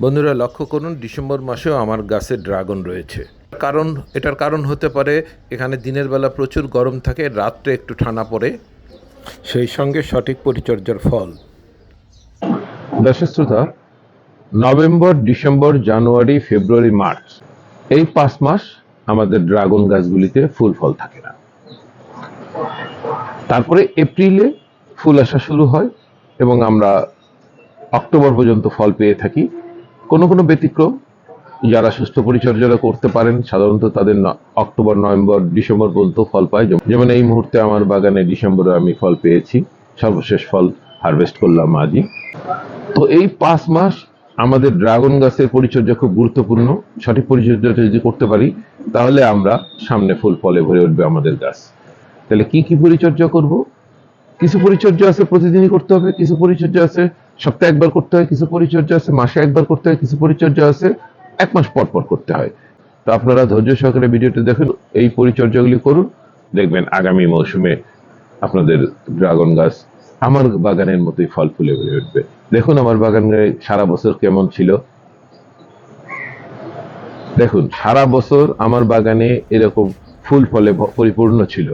বন্ধুরা, লক্ষ্য করুন, ডিসেম্বর মাসেও আমার গাছে ড্রাগন রয়েছে। কারণ, এটার কারণ হতে পারে, এখানে দিনের বেলা প্রচুর গরম থাকে, রাত্রে একটু ঠান্ডা পড়ে। সেই সঙ্গে সঠিক পরিচর্যার ফল। দর্শক November, December, January, February, March, এই পাঁচ মাস আমাদের ড্রাগন গাছগুলিতে ফুল ফল থাকে না। তারপরে এপ্রিলে ফুল আসা শুরু হয় এবং আমরা অক্টোবর পর্যন্ত ফল পেয়ে থাকি। কোনো কোনো ব্যতিক্রম যারা সুস্থ পরিচর্যা করতে পারেন, সাধারণত তাদের অক্টোবর, নভেম্বর, ডিসেম্বর পর্যন্ত ফল পায়। যেমন এই মুহূর্তে আমার বাগানে ডিসেম্বরে আমি ফল পেয়েছি। সর্বশেষ ফল হারভেস্ট করলাম আজই। তো এই পাঁচ মাস আমাদের ড্রাগন গাছের পরিচর্যা খুব গুরুত্বপূর্ণ। সঠিক পরিচর্যাটা যদি করতে পারি, তাহলে আমরা সামনে ফুল ফলে ভরে উঠবে আমাদের গাছ। তাহলে কি কি পরিচর্যা করব? কিছু পরিচর্যা আছে, প্রতিদিনই করতে হবে। কিছু পরিচর্যা আছে সপ্তাহে একবার করতে হয়, কিছু পরিচর্যা আছে, মাসে একবার করতে হয়, কিছু পরিচর্যা আছে, এক মাস পর পর করতে হয়। তো আপনারা ধৈর্য সহকারে ভিডিওটি দেখুন, এই পরিচর্যাগুলি করুন, দেখবেন আগামী মৌসুমে আপনাদের ড্রাগন গাছ আমার বাগানের মতোই ফল ফুলে ভরে উঠবে। দেখুন আমার বাগানে সারা বছর কেমন ছিল। দেখুন, সারা বছর আমার বাগানে এরকম ফুল ফলে পরিপূর্ণ ছিল।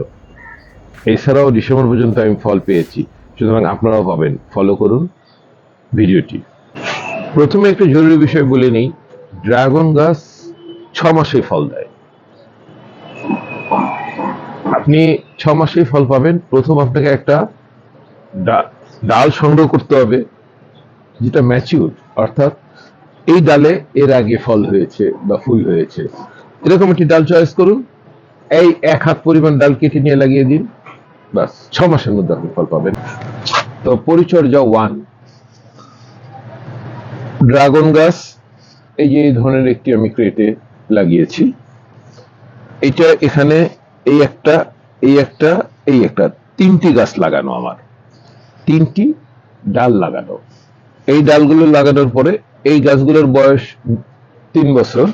এছাড়াও ডিসেম্বর পর্যন্ত আমি ফল পেয়েছি। সুতরাং আপনারাও পাবেন। ফলো করুন। ভিডিওটি। প্রথমে একটু জরুরি বিষয় বলে নেই, ড্রাগন গাছ ছ মাসে ফল দেয়। আপনি ছ মাসেই ফল পাবেন, প্রথম আপনাকে একটা ডাল সংগ্রহ করতে হবে, যেটা ম্যাচিউর, অর্থাৎ এই ডালে এর আগে ফল হয়েছে বা ফুল হয়েছে। এরকম একটি ডাল চয়েস করুন, এই এক হাত পরিমাণ ডাল কেটে নিয়ে লাগিয়ে দিন বাস ছ মাসের মধ্যে আপনি ফল পাবেন। তো পরিচর্যা ওয়ান। ড্রাগন গাছ, এই যে এই ধরনের একটি আমি ক্রেটে লাগিয়েছি। এটা এখানে এই একটা এই একটা এই একটা, তিনটি গাছ লাগানো আমার। তিনটি ডাল লাগানো। এই ডালগুলো লাগানোর পরে, এই গাছগুলোর বয়স তিন বছর।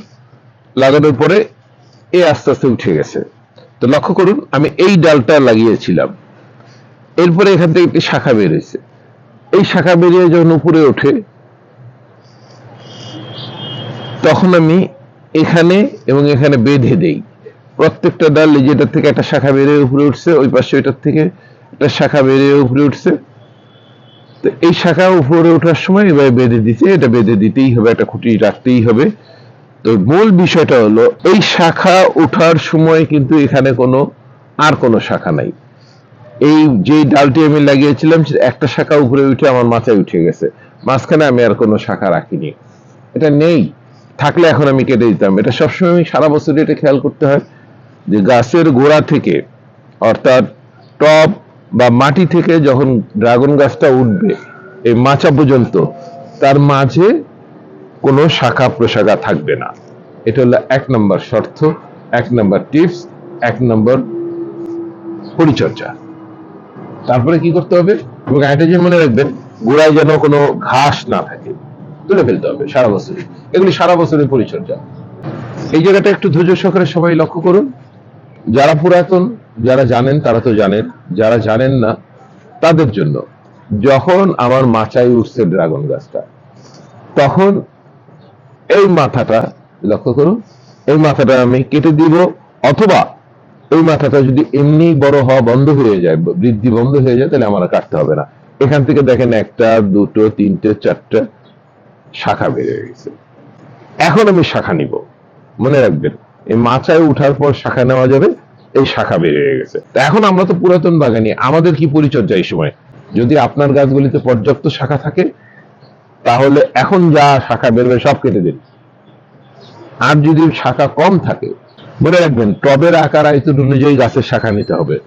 লাগানোর পরে, এ আস্তে আস্তে উঠে গেছে। তো লক্ষ্য করুন, আমি এই ডালটা লাগিয়েছিলাম। এরপরে এখান থেকে একটি শাখা বেরিয়েছে এই শাখা বেরিয়ে যখন উপরে ওঠে তখন আমি এখানে এবং এখানে বেঁধে দেই। প্রত্যেকটা ডাল যেটার থেকে একটা শাখা বেরিয়ে উপরে উঠছে, ওই পাশে ওইটার থেকে একটা শাখা বেরিয়ে উপরে উঠছে। তো এই শাখা উপরে ওঠার সময় এবার বেঁধে দিতে, এটা বেঁধে দিতেই হবে, একটা খুঁটি রাখতেই হবে। তো মূল বিষয়টা হলো, এই শাখা ওঠার সময় কিন্তু এখানে কোনো, আর কোনো শাখা নাই। এই যে ডালটি আমি লাগিয়েছিলাম, একটা শাখা উপরে উঠে আমার মাথায় উঠে গেছে। মাঝখানে আমি আর কোনো শাখা রাখিনি। এটা নেই। থাকলে এখন আমি কেটে দিতাম। এটা সবসময় আমি সারা বছর এটা খেয়াল করতে হয় যে গাছের গোড়া থেকে, অর্থাৎ টব বা মাটি থেকে যখন ড্রাগন গাছটা উঠবে, এই মাচা পর্যন্ত, তার মাঝে কোনো শাখা প্রশাখা থাকবে না। এটা হলো এক নম্বর শর্ত, এক নম্বর টিপস, এক নম্বর পরিচর্যা। তারপরে কি করতে হবে? এবং একটা জিনিস মনে রাখবেন, গোড়ায় যেন কোনো ঘাস না থাকে। তুলে ফেলতে হবে সারা বছর এগুলি সারা বছরের পরিচর্যা। এই জায়গাটা একটু ধৈর্য সহকারে সবাই লক্ষ্য করুন। যারা পুরাতন, যারা জানেন, তারা তো জানেন। যারা জানেন না, তাদের জন্য। যখন আমার মাচায় উঠছে ড্রাগন গাছটা, তখন এই মাথাটা লক্ষ্য করুন, এই মাথাটা আমি কেটে দিব, অথবা এই মাথাটা যদি এমনি বড় হওয়া বন্ধ হয়ে যায়, বৃদ্ধি বন্ধ হয়ে যায়, তাহলে আমার কাটতে হবে না। এখান থেকে দেখেন একটা, দুটো, তিনটে, চারটে শাখা বেড়ে গেছে। এখন আমি শাখা নিব। মনে রাখবেন, এই মাচায় উঠার পর শাখা নেওয়া যাবে, এই শাখা বেড়ে গেছে। এখন আমরা তো পুরাতন বাগানি, আমাদের কি পরিচর্যা এই সময়? যদি আপনার গাছগুলিতে পর্যাপ্ত শাখা থাকে, তাহলে এখন যা শাখা বেরোবে সব কেটে দিন। আর যদি শাখা কম থাকে, মনে রাখবেন, টবের আকার আয়তন অনুযায়ী গাছের শাখা নিতে হবে।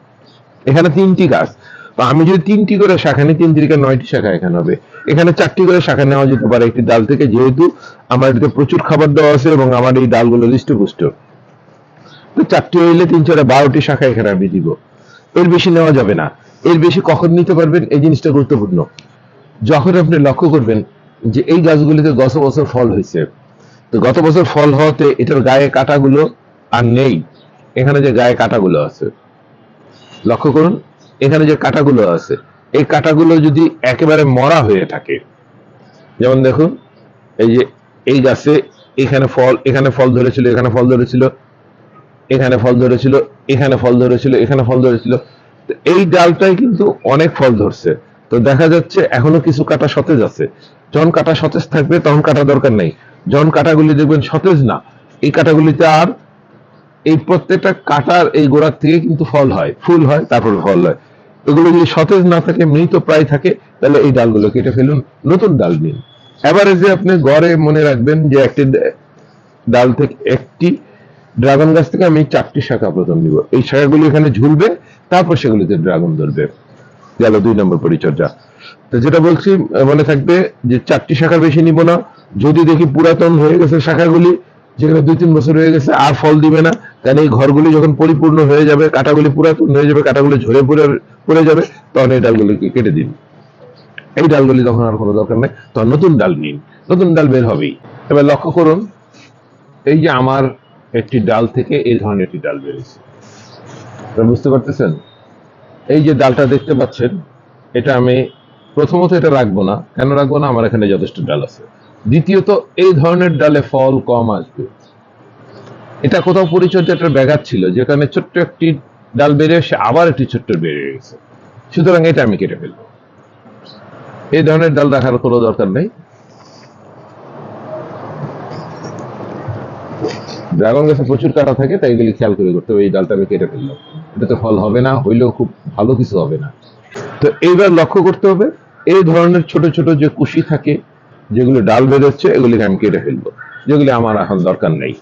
এখানে তিনটি গাছ আমি যদি তিনটি করে শাখা নিই, তিন তিরিকে নয়টি শাখা এখানে হবে। এখানে চারটি করে শাখা নেওয়া যেতে পারে একটি ডাল থেকে, যেহেতু আমার এটাতে প্রচুর খাবার দেওয়া আছে এবং আমার এই ডালগুলো হৃষ্টপুষ্ট। তো চারটি হইলে তিন চারে বারোটি শাখা এখানে আমি দিব। এর বেশি নেওয়া যাবে না। এর বেশি কখন নিতে পারবেন? এই জিনিসটা গুরুত্বপূর্ণ। যখন আপনি লক্ষ্য করবেন যে এই গাছগুলিতে গত বছর ফল হয়েছে। তো গত বছর ফল হওয়াতে এটার গায়ে কাটাগুলো আর নেই। এখানে যে গায়ে কাটাগুলো আছে, লক্ষ্য করুন এখানে যে কাটাগুলো আছে, এই কাটাগুলো যদি একেবারে মরা হয়ে থাকে, যেমন দেখুন, এই যে এই গাছে এখানে ফল এখানে ফল ধরেছিল, এখানে ফল ধরেছিল, এখানে ফল ধরেছিল, এখানে ফল ধরেছিল, এখানে ফল ধরেছিল, তো এই ডালটাই কিন্তু অনেক ফল ধরছে। তো দেখা যাচ্ছে এখনও কিছু কাটা সতেজ আছে। যখন কাটা সতেজ থাকবে, তখন কাটা দরকার নেই। যখন কাটাগুলি দেখবেন সতেজ না, এই কাটাগুলিতে আর এই প্রত্যেকটা কাটার এই গোড়ার থেকে কিন্তু ফল হয়, ফুল হয়, তারপর ফল হয়। এগুলো যদি সতেজ না থাকে, মৃত প্রায় থাকে, তাহলে এই ডালগুলো কেটে ফেলুন, নতুন ডাল নিন এভারেজে আপনি গড়ে মনে রাখবেন যে একটি ডাল থেকে একটি ড্রাগন গাছ থেকে আমি চারটি শাখা প্রথম নিব। এই শাখাগুলি এখানে ঝুলবে, তারপর সেগুলিতে ড্রাগন ধরবে। গেল দুই নম্বর পরিচর্যা। তো যেটা বলছি, মনে থাকবে যে চারটি শাখা বেশি নিব না। যদি দেখি পুরাতন হয়ে গেছে শাখাগুলি যেখানে দুই, তিন বছর হয়ে গেছে, আর ফল দিবে না। কারণ এই ঘরগুলি যখন পরিপূর্ণ হয়ে যাবে, কাটাগুলি পুরাতন হয়ে যাবে, কাটাগুলি ঝরে পড়ে পড়ে যাবে, তখন এই ডালগুলিকে কেটে দিন। এই ডালগুলি তখন আর কোনো দরকার নেই। তখন নতুন ডাল নিন। নতুন ডাল বের হবেই। এবার লক্ষ্য করুন, এই যে আমার একটি ডাল থেকে এই ধরনের একটি ডাল বেরিয়েছে। বুঝতে পারতেছেন? এই যে ডালটা দেখতে পাচ্ছেন, এটা আমি প্রথমত এটা রাখব না। কেন রাখব না? আমার এখানে যথেষ্ট ডাল আছে। দ্বিতীয়ত, এই ধরনের ডালে ফল কম আসবে। এটা কোথাও পরিচর্যাটার ব্যাঘাত ছিল যেখানে ছোট্ট একটি ডাল বেড়ে এসে আবার একটি ছোট্ট বেড়ে গেছে। সুতরাং এটা আমি কেটে ফেলব। এই ধরনের ডাল রাখার কোনো দরকার নেই। ড্রাগন গাছে প্রচুর কাটা থাকে, তাই এগুলি খেয়াল করে করতে হবে, এই ডালটা আমি কেটে ফেললাম এটাতে ফল হবে না, হইলেও খুব ভালো কিছু হবে না। তো এইবার লক্ষ্য করতে হবে, এই ধরনের ছোট ছোট যে কুশি থাকে যেগুলো ডাল বেরোচ্ছে এগুলিকে আমি কেটে ফেলব। যেগুলি আমার এখন দরকার নেই।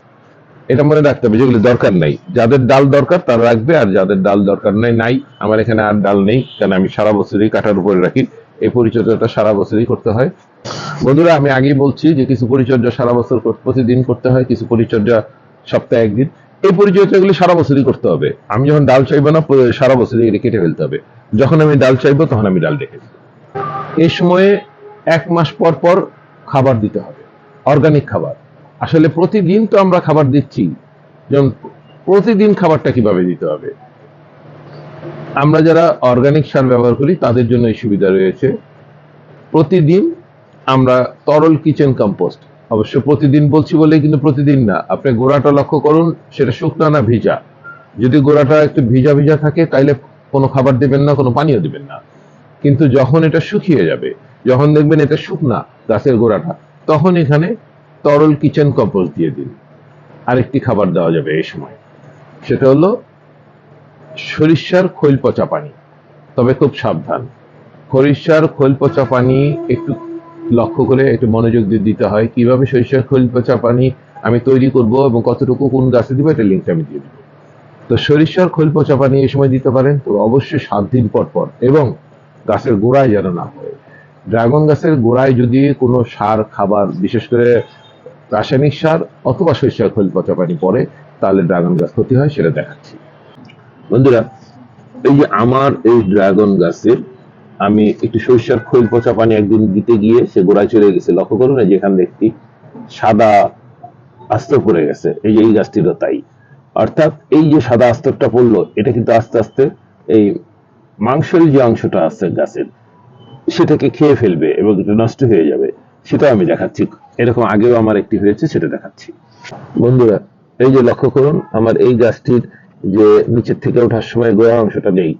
এটা মনে রাখতে হবে, যেগুলি দরকার নেই। যাদের ডাল দরকার তারা রাখবে, আর যাদের ডাল দরকার নেই, নাই। আমার এখানে আর ডাল নেই কারণ আমি সারা বছরই কাটার উপরে রাখি। এই পরিচর্যাটা সারা বছরই করতে হয়। বন্ধুরা, আমি আগেই বলছি যে কিছু পরিচর্যা সারা বছর প্রতিদিন করতে হয়, কিছু পরিচর্যা সপ্তাহে একদিন। এই পরিচর্যাগুলি সারা বছরই করতে হবে। আমি যখন ডাল চাইব না সারা বছরই কেটে ফেলতে হবে। যখন আমি ডাল চাইব, তখন আমি ডাল রেখে এই সময়ে এক মাস পর পর খাবার দিতে হবে। অর্গানিক খাবার। আসলে প্রতিদিন তো আমরা খাবার দিচ্ছি। যেমন প্রতিদিন খাবারটা কীভাবে দিতে হবে? আমরা যারা অর্গানিক সার ব্যবহার করি, তাদের জন্য এই সুবিধা রয়েছে। প্রতিদিন আমরা তরল কিচেন কম্পোস্ট অবশ্য প্রতিদিন বলছি বলেই কিন্তু প্রতিদিন না। আপনি গোড়াটা লক্ষ্য করুন, সেটা শুকনো না ভিজা। যদি গোড়াটা একটু ভিজা ভিজা থাকে, তাইলে কোনো খাবার দেবেন না, কোনো পানীয় দিবেন না। কিন্তু যখন এটা শুকিয়ে যাবে যখন দেখবেন এটা শুকনা গাছের গোড়াটা, তখন এখানে তরল কিচেন কম্পোস্ট দিয়ে দিন। আরেকটি খাবার দেওয়া যাবে এই সময়। সেটা হলো সরিষার খৈল পচা পানি। তবে খুব সাবধান। সরিষার খৈল পচা পানি একটু লক্ষ্য করে একটু মনোযোগ দিয়ে দিতে হয়, কীভাবে সরিষার খৈল পচা পানি আমি তৈরি করব এবং কতটুকু কোন গাছে দিব এটা লিঙ্কটা আমি দিয়ে দিব। তো সরিষার খৈল পচা পানি এই সময় দিতে পারেন, তো অবশ্যই সাত দিন পর পর এবং গাছের গোড়ায় যেন না হয় ড্রাগন গাছের গোড়ায় যদি কোনো সার, খাবার, বিশেষ করে রাসায়নিক সার অথবা সরিষার খৈল পচা পানি পড়ে, তাহলে ড্রাগন গাছ ক্ষতি হয় সেটা দেখাচ্ছি। বন্ধুরা, এই যে আমার এই ড্রাগন গাছের আমি একটু সরিষার খৈল পচা পানি একদিন দিতে গিয়ে সে গোড়ায় চলে গেছে। লক্ষ্য করুন, এই যেখানে দেখছি সাদা আস্তর পড়ে গেছে। এই যে এই গাছটিরও তাই। অর্থাৎ এই যে সাদা আস্তরটা পড়ল, এটা কিন্তু আস্তে আস্তে এই মাংসের যে অংশটা আছে গাছের সেটাকে খেয়ে ফেলবে এবং এটা নষ্ট হয়ে যাবে। সেটা আমি দেখাচ্ছি। এরকম আগেও আমার একটি হয়েছে, সেটা দেখাচ্ছি। বন্ধুরা, এই যে লক্ষ্য করুন, আমার এই গাছটির যে নিচের থেকে ওঠার সময় গোড়া অংশটা নেই।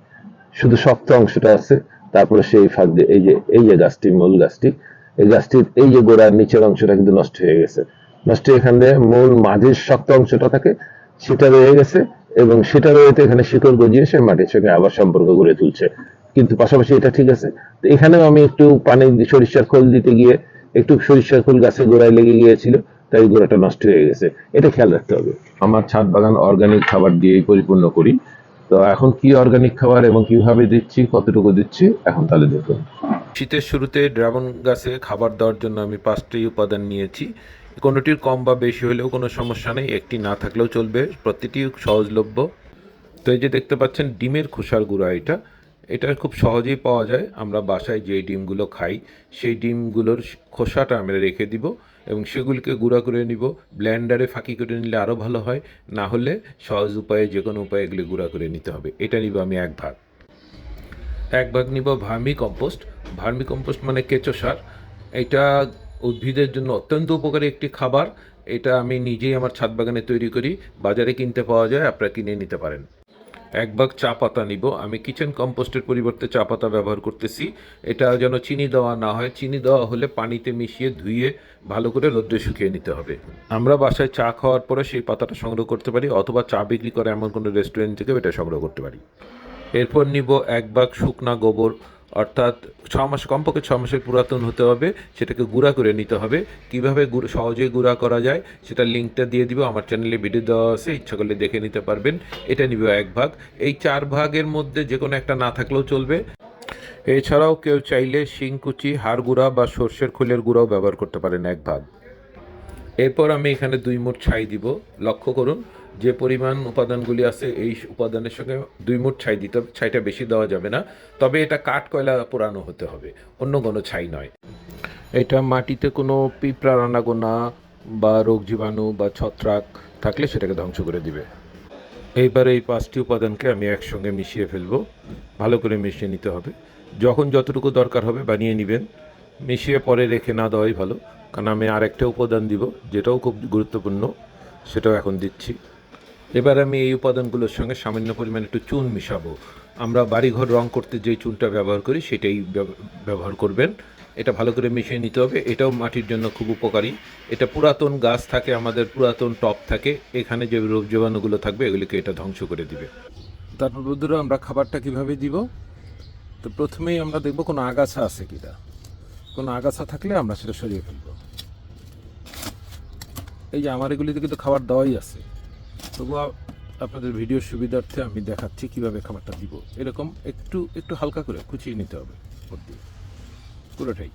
শুধু শক্ত অংশটা আছে, তারপরে সেই ফাঁক দিয়ে এই যে এই যে গাছটি, মূল গাছটি, এই গাছটির এই যে গোড়ার নিচের অংশটা কিন্তু নষ্ট হয়ে গেছে। নষ্ট এখানে মূল মাঝের শক্ত অংশটা থাকে, সেটা রয়ে গেছে এবং সেটা রয়েছে এখানে শিকড় গজিয়ে সে মাটির সঙ্গে আবার সম্পর্ক গড়ে তুলছে। কিন্তু পাশাপাশি এটা ঠিক আছে। তো এখানেও আমি একটু পানি সরিষার খোল দিতে গিয়ে, একটু সরিষার খোল গাছে গোড়ায় লেগে গিয়েছিল, তাই গোড়াটা নষ্ট হয়ে গেছে। এটা খেয়াল রাখতে হবে। আমার ছাদ বাগান অর্গানিক খাবার দিয়েই পরিপূর্ণ করি। তো এখন কি অর্গানিক খাবার এবং কীভাবে দিচ্ছি, কতটুকু দিচ্ছি, এখন তাহলে দেখুন। শীতের শুরুতে ড্রাগন গাছে খাবার দেওয়ার জন্য আমি পাঁচটি উপাদান নিয়েছি। কোনোটির কম বা বেশি হলেও কোনো সমস্যা নেই, একটি না থাকলেও চলবে। প্রতিটি সহজলভ্য। তো এই যে দেখতে পাচ্ছেন, ডিমের খোসার গুঁড়া এটা। এটা খুব সহজেই পাওয়া যায়। আমরা বাসায় যে ডিমগুলো খাই, সেই ডিমগুলোর খোসাটা আমরা রেখে দিব এবং সেগুলিকে গুঁড়া করে নিব। ব্লেন্ডারে ফাঁকি করে নিলে আরও ভালো হয়। না হলে সহজ উপায়ে যে কোনো উপায়ে এগুলি গুঁড়া করে নিতে হবে। এটা নিব আমি এক ভাগ। এক ভাগ নিব ভার্মি কম্পোস্ট। ভার্মি কম্পোস্ট মানে কেঁচো সার। এটা উদ্ভিদের জন্য অত্যন্ত উপকারী একটি খাবার। এটা আমি নিজেই আমার ছাদ বাগানে তৈরি করি। বাজারে কিনতে পাওয়া যায়, আপনারা কিনে নিতে পারেন। এক ভাগ চা পাতা নিব। আমি কিচেন কম্পোস্টের পরিবর্তে চা পাতা ব্যবহার করতেছি। এটা যেন চিনি দেওয়া না হয়। চিনি দেওয়া হলে পানিতে মিশিয়ে ধুয়ে ভালো করে রোদ্রে শুকিয়ে নিতে হবে। আমরা বাসায় চা খাওয়ার পরে সেই পাতাটা সংগ্রহ করতে পারি অথবা চা বিক্রি করে এমন কোনো রেস্টুরেন্ট থেকে এটা সংগ্রহ করতে পারি। এরপর নিব এক ভাগ শুকনা গোবর। অর্থাৎ ছ মাস, কমপক্ষে ছ মাসের পুরাতন হতে হবে, সেটাকে গুঁড়া করে নিতে হবে। কীভাবে সহজে গুঁড়া করা যায়, সেটা লিঙ্কটা দিয়ে দিব, আমার চ্যানেলে ভিডিও দেওয়া আছে, ইচ্ছা করলে দেখে নিতে পারবেন। এটা নিব এক ভাগ। এই চার ভাগের মধ্যে যে কোনো একটা না থাকলেও চলবে। এছাড়াও কেউ চাইলে শিংকুচি হাড় গুঁড়া বা সর্ষের খোলের গুঁড়াও ব্যবহার করতে পারেন এক ভাগ। এরপর আমি এখানে দুই মুঠ ছাই দিব। লক্ষ্য করুন যে পরিমাণ উপাদানগুলি আছে, এই উপাদানের সঙ্গে দুই মুঠ ছাই দিতে হবে, ছাইটা বেশি দেওয়া যাবে না। তবে এটা কাঠ কয়লা পোড়ানো হতে হবে, অন্য কোনো ছাই নয়। এটা মাটিতে কোনো পিঁপড়া রানাগোনা বা রোগ জীবাণু বা ছত্রাক থাকলে সেটাকে ধ্বংস করে দিবে। এইবার এই পাঁচটি উপাদানকে আমি একসঙ্গে মিশিয়ে ফেলব। ভালো করে মিশিয়ে নিতে হবে। যখন যতটুকু দরকার হবে বানিয়ে নেবেন। মিশিয়ে পরে রেখে না দেওয়াই ভালো। কারণ আমি আরেকটা উপাদান দিব, যেটাও খুব গুরুত্বপূর্ণ, সেটাও এখন দিচ্ছি। এবার আমি এই উপাদানগুলোর সঙ্গে সামান্য পরিমাণে একটু চুন মিশাবো। আমরা বাড়িঘর রং করতে যে চুনটা ব্যবহার করি, সেটাই ব্যব- ব্যবহার করবেন। এটা ভালো করে মিশিয়ে নিতে হবে। এটাও মাটির জন্য খুব উপকারী। এটা পুরাতন গাছ থাকে, আমাদের পুরাতন টপ থাকে। এখানে যে রোগ জীবাণুগুলো থাকবে, এগুলিকে এটা ধ্বংস করে দিবে। তারপর বন্ধুরা, আমরা খাবারটা কীভাবে দিব? তো প্রথমেই আমরা দেখব কোনো আগাছা আছে কিনা। কোনো আগাছা থাকলে আমরা সেটা সরিয়ে ফেলব। এই যে আমার এগুলিতে কিন্তু খাবার দেওয়াই আছে। তবুও আপনাদের ভিডিওর সুবিধার্থে আমি দেখাচ্ছি কীভাবে খাবারটা দিব। এরকম একটু একটু হালকা করে কুচিয়ে নিতে হবে পুরোটাই।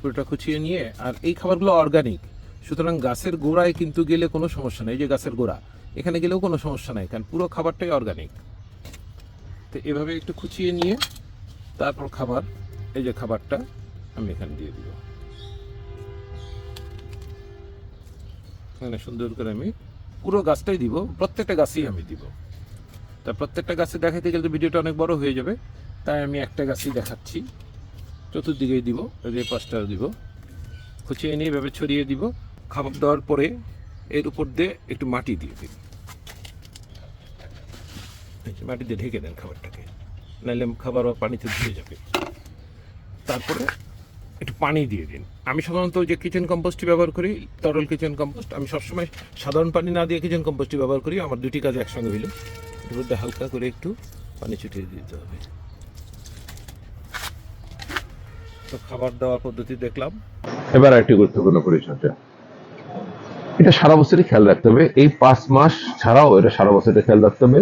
পুরোটা কুচিয়ে নিয়ে, আর এই খাবারগুলো অর্গানিক সুতরাং গাছের গোড়ায় কিন্তু গেলে কোনো সমস্যা নেই। যে গাছের গোড়া, এখানে গেলেও কোনো সমস্যা নাই, কারণ পুরো খাবারটাই অর্গানিক তো এভাবে একটু কুচিয়ে নিয়ে, তারপর খাবার, এই যে খাবারটা আমি এখানে দিয়ে দিব। এখানে সুন্দর করে আমি পুরো গাছটাই দিব, প্রত্যেকটা গাছই আমি দিব। তা প্রত্যেকটা গাছে দেখাইতে গেলে তো ভিডিওটা অনেক বড় হয়ে যাবে, তাই আমি একটা গাছই দেখাচ্ছি। চতুর্দিকেই দিব, এই পাঁচটা দিব। খুচিয়ে নিয়ে এভাবে ছড়িয়ে দিব। খাবার দেওয়ার পরে এর উপর দিয়ে একটু মাটি দিয়ে দিন মাটি দিয়ে ঢেকে দেন খাবারটাকে নাহলে খাবার পানিতে ধুয়ে যাবে। তারপরে একটু পানি দিয়ে দিন। আমি সাধারণত যে কিচেন কম্পোস্টই ব্যবহার করি, তরল কিচেন কম্পোস্ট আমি সবসময় সাধারণ পানি না দিয়ে কিচেন কম্পোস্টই ব্যবহার করি, আমার দুটি কাজ একসঙ্গে হইল এর মধ্যে হালকা করে একটু পানি ছুটিয়ে দিতে হবে। তো খাবার দেওয়ার পদ্ধতি দেখলাম। এবার একটি গুরুত্বপূর্ণ পরিচর্যা। এটা সারা বছরই খেয়াল রাখতে হবে। এই পাঁচ মাস ছাড়াও এটা সারা বছরই খেয়াল রাখতে হবে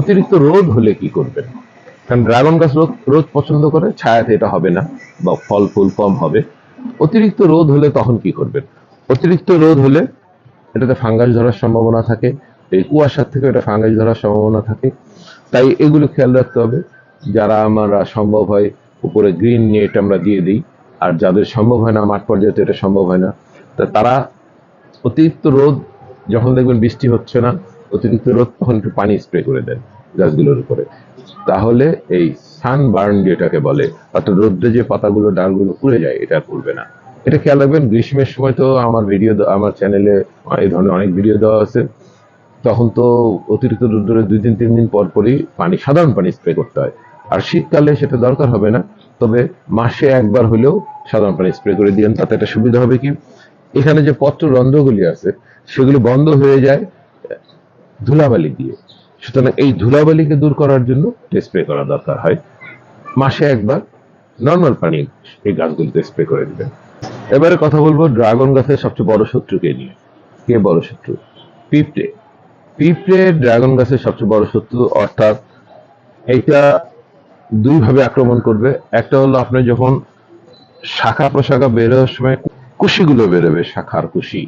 অতিরিক্ত রোদ হলে কি করবেন? কারণ ড্রাগন গাছ রোদ রোদ পছন্দ করে, ছায়াতে এটা হবে না বা ফল ফুল কম হবে। অতিরিক্ত রোদ হলে তখন কি করবেন? অতিরিক্ত রোদ হলে এটাতে ফাঙ্গাস ধরার সম্ভাবনা থাকে, এই কুয়াশার থেকে এটা ফাঙ্গাস ধরার সম্ভাবনা থাকে। তাই এগুলো খেয়াল রাখতে হবে। যারা আমরা সম্ভব হয় উপরে গ্রিন নেট আমরা দিয়ে দিই, আর যাদের সম্ভব হয় না, মাঠ পর্যায়ে এটা সম্ভব হয় না। তা তারা অতিরিক্ত রোদ, যখন দেখবেন বৃষ্টি হচ্ছে না, অতিরিক্ত রোদ তখন একটু পানি স্প্রে করে দেন। গাছগুলোর উপরে। তাহলে এই সানবার্ন যেটাকে বলে, অর্থাৎ রোদ্রে যে পাতাগুলো, ডালগুলো পুড়ে যায়, এটা পুড়বে না। এটা খেয়াল রাখবেন, গ্রীষ্মের সময় তো আমার ভিডিও আমার চ্যানেলে এই ধরনের অনেক ভিডিও দেওয়া আছে। তখন তো অতিরিক্ত রোদ্দুরে দুই দিন, তিন দিন পর পরই পানি, সাধারণ পানি স্প্রে করতে হয়। আর শীতকালে সেটা দরকার হবে না, তবে মাসে একবার হলেও সাধারণ পানি স্প্রে করে দিয়েন, তাতে একটা সুবিধা হবে কি? এখানে যে পত্র রন্ধ্রগুলি আছে, সেগুলো বন্ধ হয়ে যায় ধুলাবালি দিয়ে। সুতরাং এই ধুলাবালিকে দূর করার জন্য স্প্রে করা দরকার হয়, মাসে একবার নর্মাল পানি এই গাছগুলিতে স্প্রে করে দিবেন। এবারে কথা বলব ড্রাগন গাছের সবচেয়ে বড় শত্রুকে নিয়ে। কে বড় শত্রু? পিঁপড়ে। পিঁপড়ে ড্রাগন গাছের সবচেয়ে বড় শত্রু অর্থাৎ এইটা দুইভাবে আক্রমণ করবে। একটা হলো আপনি যখন শাখা প্রশাখা বেরোনোর সময় কুশিগুলো বেরোবে, শাখার কুশি।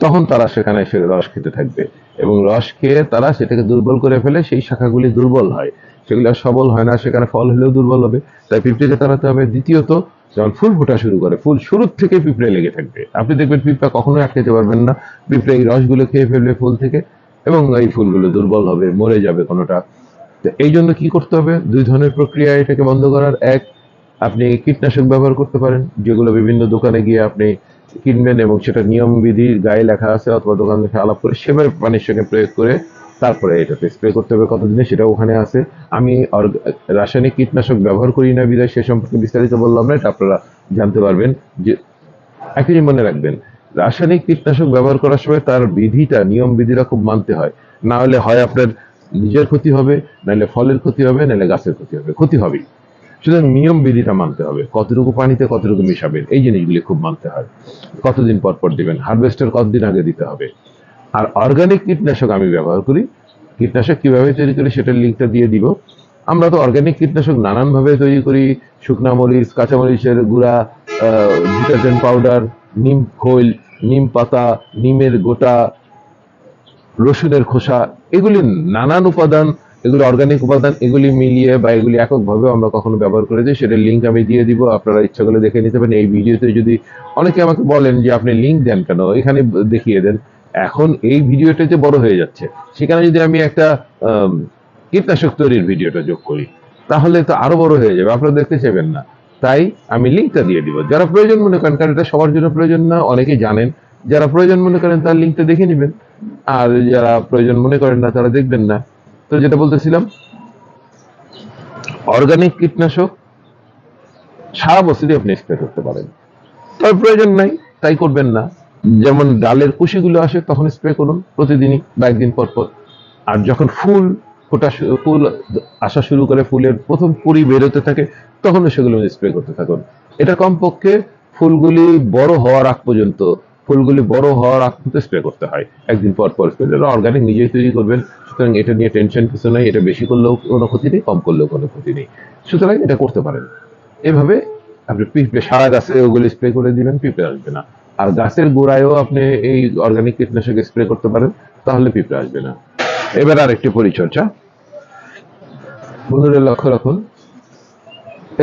তখন তারা সেখানে এসে রস খেতে থাকবে। এবং রস খেয়ে তারা সেটাকে দুর্বল করে ফেলে, সেই শাখাগুলি দুর্বল হয়। সেগুলো আর সবল হয় না, সেখানে ফল হলেও দুর্বল হবে। তাই পিঁপড়েকে তাড়াতে হবে। দ্বিতীয়ত যখন ফুল ফোটা শুরু করে, ফুল শুরুর থেকে পিঁপড়ে লেগে থাকবে। আপনি দেখবেন পিঁপড়া কখনোই আটকাতে পারবেন না। পিঁপড়ে এই রসগুলো খেয়ে ফেলবে ফুল থেকে, এবং এই ফুলগুলো দুর্বল হবে, মরে যাবে কোনোটা। তো এই জন্য কি করতে হবে? দুই ধরনের প্রক্রিয়া এটাকে বন্ধ করার। এক, আপনি কীটনাশক ব্যবহার করতে পারেন, যেগুলো বিভিন্ন দোকানে গিয়ে আপনি কিনবেন এবং সেটা নিয়মবিধির গায়ে লেখা আছে অথবা দোকান দেখে আলাপ করে সেভাবে পানির সঙ্গে প্রয়োগ করে তারপরে এটাতে স্প্রে করতে হবে কতদিনে সেটা ওখানে আছে। আমি রাসায়নিক কীটনাশক ব্যবহার করি না বিদায় সে সম্পর্কে বিস্তারিত বললাম না, এটা আপনারা জানতে পারবেন যে একই মনে রাখবেন, রাসায়নিক কীটনাশক ব্যবহার করার সময় তার বিধিটা নিয়ম বিধিটা খুব মানতে হয়। না হলে হয় আপনার নিজের ক্ষতি হবে নাহলে ফলের ক্ষতি হবে নাহলে গাছের ক্ষতি হবে। ক্ষতি হবেই। সুতরাং নিয়ম বিধিটা মানতে হবে। কতটুকু পানিতে কতটুকু মিশাবেন এই জিনিসগুলি খুব মানতে হয়। কতদিন পর পর দিবেন? হারভেস্টার কতদিন আগে দিতে হবে? আর অর্গানিক কীটনাশক আমি ব্যবহার করি। কীটনাশক কীভাবে তৈরি করি সেটার লিঙ্কটা দিয়ে দিব। আমরা তো অর্গানিক কীটনাশক নানানভাবে তৈরি করি। শুকনা মরিচ, কাঁচা মরিচের গুঁড়া ডিটারজেন্ট পাউডার নিম খৈল, নিম পাতা, নিমের গোটা, রসুনের খোসা, এগুলি নানান উপাদান এগুলি অর্গানিক উপাদান এগুলি মিলিয়ে বা এগুলি এককভাবে আমরা কখনো ব্যবহার করে দিই সেটার লিঙ্ক আমি দিয়ে দিব, আপনারা ইচ্ছা করলে দেখে নিতে পারেন। এই ভিডিওতে যদি অনেকে আমাকে বলেন যে আপনি লিঙ্ক দেন কেন, এখানে দেখিয়ে দেন। এখন এই ভিডিওটা যে বড় হয়ে যাচ্ছে, সেখানে যদি আমি একটা কীটনাশক তৈরির ভিডিওটা যোগ করি, তাহলে তো আরও বড় হয়ে যাবে, আপনারা দেখতে চাইবেন না। তাই আমি লিঙ্কটা দিয়ে দিব। যারা প্রয়োজন মনে করেন, কারণ এটা সবার জন্য প্রয়োজন না, অনেকেই জানেন, যারা প্রয়োজন মনে করেন তার লিঙ্কটা দেখে নেবেন। আর যারা প্রয়োজন মনে করেন না, তারা দেখবেন না। তো যেটা বলতেছিলাম অর্গানিক কীটনাশক সারা বছরই আপনি স্প্রে করতে পারেন। তবে প্রয়োজন নাই, তাই করবেন না। যেমন ডালের কুশিগুলো আসে, তখন স্প্রে করুন প্রতিদিনই বা একদিন পর পর। আর যখন ফুল ফোটা ফুল আসা শুরু করে, ফুলের প্রথম কুড়ি বেরোতে থাকে, তখন সেগুলো স্প্রে করতে থাকুন। এটা কমপক্ষে ফুলগুলি বড় হওয়ার আগ পর্যন্ত, ফুলগুলি বড় হওয়ার আগ পর্যন্ত স্প্রে করতে হয়। একদিন পর পর স্প্রে অর্গানিক নিজেই তৈরি করবেন। সুতরাং এটা নিয়ে টেনশন কিছু নাই, এটা বেশি করলেও কোনো ক্ষতি নেই, কম করলেও কোনো ক্ষতি নেই। সুতরাং এটা করতে পারেন। এভাবে আপনি পিঁপড়ে, সারা গাছে ওগুলি স্প্রে করে দিবেন, পিঁপড়ে আসবে না। আর গাছের গোড়ায়ও আপনি এই অর্গানিক কীটনাশক স্প্রে করতে পারেন, তাহলে পিঁপড়ে আসবে না। এবার আর একটি পরিচর্যা। বন্ধুরা, লক্ষ্য রাখুন,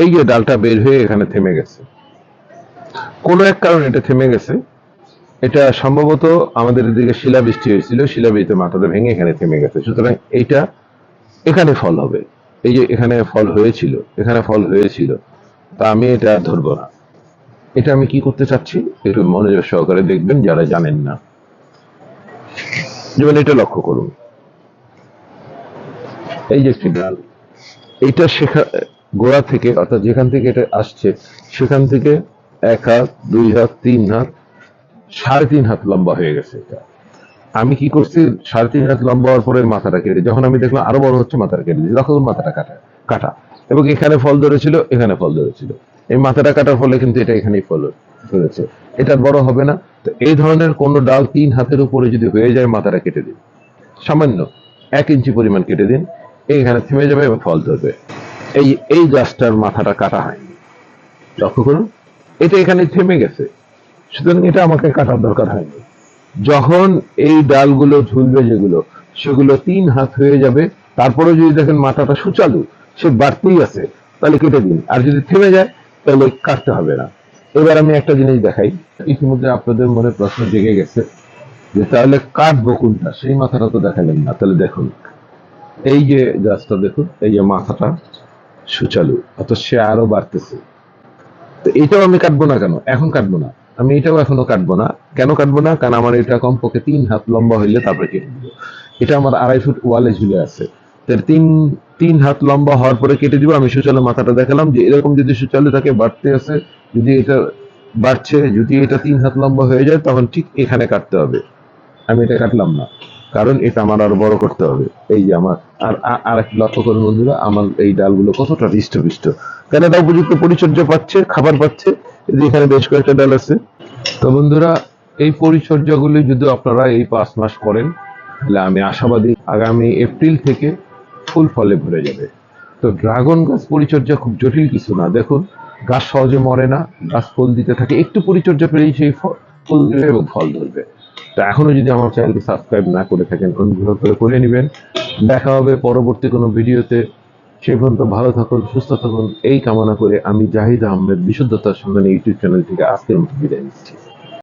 এই যে ডালটা বের হয়ে এখানে থেমে গেছে। কোনো এক কারণে এটা থেমে গেছে। এটা সম্ভবত আমাদের এদিকে শিলাবৃষ্টি হয়েছিল শিলাবৃষ্টিতে মাথাটা ভেঙে এখানে থেমে গেছে। সুতরাং এইটা এখানে ফল হবে। এই যে এখানে ফল হয়েছিল, এখানে ফল হয়েছিল, তা আমি এটা ধরবো না। এটা আমি কি করতে চাচ্ছি? একটু মনোযোগ সহকারে দেখবেন, যারা জানেন না। যেমন এটা লক্ষ্য করুন। এই যে ডাল, এইটা শেখা, গোড়া থেকে, অর্থাৎ যেখান থেকে এটা আসছে, সেখান থেকে এক হাত, দুই হাত, তিন হাত সাড়ে তিন হাত লম্বা হয়ে গেছে এটা। আমি কি করছি? সাড়ে তিন হাত লম্বা হওয়ার পরে মাথাটা কেটে যখন আমি দেখলাম আরও বড় হচ্ছে, মাথাটা কেটে দিয়েছি তখন মাথাটা কাটা কাটা। এবং এখানে ফল ধরেছিল, এখানে ফল ধরেছিল। এই মাথাটা কাটার ফলে কিন্তু এটা এখানেই ফল ধরেছে। এটা বড় হবে না। তো এই ধরনের কোন ডাল তিন হাতের উপরে যদি হয়ে যায়, মাথাটা কেটে দিন। সামান্য এক ইঞ্চি পরিমাণ কেটে দিন। এইখানে থেমে যাবে এবং ফল ধরবে। এই এই গাছটার মাথাটা কাটা হয়নি। লক্ষ্য করুন। এটা এখানে থেমে গেছে। সুতরাং এটা আমাকে কাটার দরকার হয়নি। যখন এই ডালগুলো ঝুলবে যেগুলো, সেগুলো তিন হাত হয়ে যাবে তারপরে যদি দেখেন মাথাটা সুচালু, সে বাড়তেই আছে, তাহলে কেটে দিন। আর যদি থেমে যায়, তাহলে কাটতে হবে না। এবার আমি একটা জিনিস দেখাই। ইতিমধ্যে আপনাদের মনে প্রশ্ন জেগে গেছে যে তাহলে কাটবো কোনটা? সেই মাথাটা তো দেখালেন না। তাহলে দেখুন, এই যে গাছটা দেখুন, এই যে মাথাটা সুচালু অত সে আরও বাড়তেছে। তো এটাও আমি কাটবো না কেন? এখন কাটবো না। আমি এটাও এখনও কাটবো না। কেন কাটবো না? কারণ আমার এটা কমপক্ষে তিন হাত লম্বা হইলে তারপরে কেটে দিব। এটা আমার আড়াই ফুট ওয়ালে ঝুলে আছে। তার তিন তিন হাত লম্বা হওয়ার পরে কেটে দিব। আমি সুচালু মাথাটা দেখালাম যে এরকম যদি সুচালু থাকে, বাড়তে আছে। যদি এটা বাড়ছে, যদি এটা তিন হাত লম্বা হয়ে যায়, তখন ঠিক এখানে কাটতে হবে। আমি এটা কাটলাম না। কারণ এটা আমার আরও বড় করতে হবে। এই যে আমার, আর আর এক লক্ষ্য করুন বন্ধুরা, আমার এই ডালগুলো কতটা হৃষ্টপুষ্ট। কেন এটা উপযুক্ত পরিচর্যা পাচ্ছে, খাবার পাচ্ছে? এখানে বেশ কয়েকটা ডাল আছে। তো বন্ধুরা, এই পরিচর্যাগুলি যদি আপনারা এই পাঁচ মাস করেন, তাহলে আমি আশাবাদী আগামী এপ্রিল থেকে ফুল ফলে ভরে যাবে। তো ড্রাগন গাছ পরিচর্যা খুব জটিল কিছু না। দেখুন, গাছ সহজে মরে না, গাছ ফুল দিতে থাকে। একটু পরিচর্যা পেলেই সেই ফুল দেবে এবং ফল ধরবে। তো এখনও যদি আমার চ্যানেলকে সাবস্ক্রাইব না করে থাকেন, অনুগ্রহ করে করে নেবেন। দেখা হবে পরবর্তী কোনো ভিডিওতে। সে পর্যন্ত ভালো থাকুন, সুস্থ থাকুন। এই কামনা করে আমি জাহিদ আহমেদ বিশুদ্ধতার সন্ধানে ইউটিউব চ্যানেল থেকে আজকের মতো বিদায় নিচ্ছি।